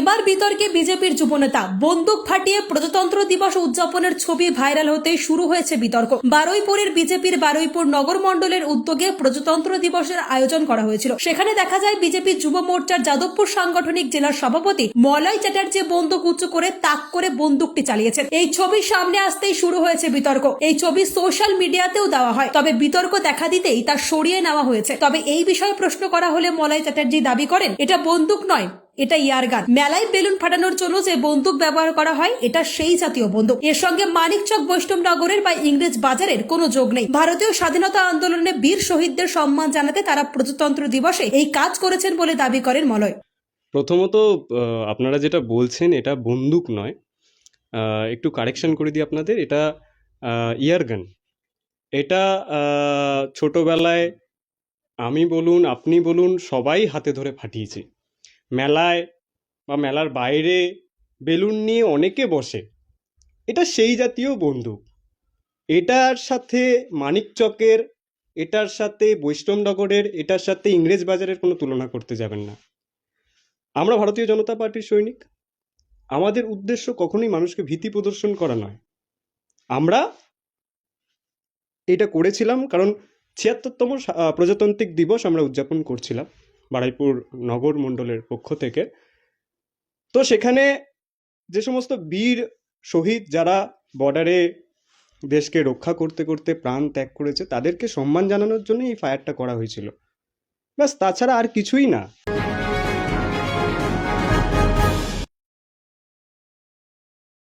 এবার বিতর্কে বিজেপির যুবনেতা বন্দুক ফাটিয়ে প্রজাতন্ত্র দিবস উদযাপনের ছবি ভাইরাল হতে শুরু হয়েছে বিতর্ক। বারুইপুরের বিজেপির বারুইপুর নগর মণ্ডলের উদ্যোগে প্রজাতন্ত্র দিবসের আয়োজন করা হয়েছিল। সেখানে দেখা যায় বিজেপি যুব মোর্চার যাদবপুর সাংগঠনিক জেলার সভাপতি মলয় চ্যাটার্জি বন্দুক উঁচু করে তাক করে বন্দুকটি চালিয়েছেন। এই ছবি সামনে আসতেই শুরু হয়েছে বিতর্ক। এই ছবি সোশ্যাল মিডিয়াতেও দেওয়া হয়। তবে বিতর্ক দেখা দিতেই তা সরিয়ে নেওয়া হয়েছে। তবে এই বিষয়ে প্রশ্ন করা হলে মলয় চ্যাটার্জি দাবি করেন, এটা বন্দুক নয় এটা ইয়ারগান মেলায় বেলুন ফাটানোর জন্য যে বন্দুক ব্যবহার করা হয়, এটা সেই জাতীয় বন্দুক। এর সঙ্গে মানিকচক বৈষ্ণবনগরের বা ইংরেজ বাজারের কোনো যোগ নেই। ভারতীয় স্বাধীনতা আন্দোলনে বীর শহীদদের সম্মান জানাতে তারা প্রজাতন্ত্র দিবসে এই কাজ করেছেন বলে দাবি করেন মলয়। প্রথমত আপনারা যেটা বলছেন, এটা বন্দুক নয়। একটু কারেকশন করে দিই আপনাদের। এটা ইয়ারগান এটা ছোটবেলায় আমি বলুন, আপনি বলুন, সবাই হাতে ধরে ফাটিয়েছি। মেলায় বা মেলার বাইরে বেলুন নিয়ে অনেকে বসে। এটা সেই জাতীয় বন্দুক। এটার সাথে মানিকচকের এটার সাথে বৈষ্ণবনগরের এটার সাথে ইংরেজ বাজারের কোনো তুলনা করতে যাবেন না। আমরা ভারতীয় জনতা পার্টির সৈনিক। আমাদের উদ্দেশ্য কখনোই মানুষকে ভীতি প্রদর্শন করা নয়। আমরা এটা করেছিলাম কারণ ছিয়াত্তরতম প্রজাতান্ত্রিক দিবস আমরা উদযাপন করছিলাম। বারাইপুর নগর মণ্ডলের পক্ষ থেকে। তো সেখানে যে সমস্ত বীর শহীদ যারা বর্ডারে দেশকে রক্ষা করতে করতে প্রাণ ত্যাগ করেছে, তাদেরকে সম্মান জানানোর জন্য এই ফায়ারটা করা হয়েছিল। ব্যাস, তাছাড়া আর কিছুই না।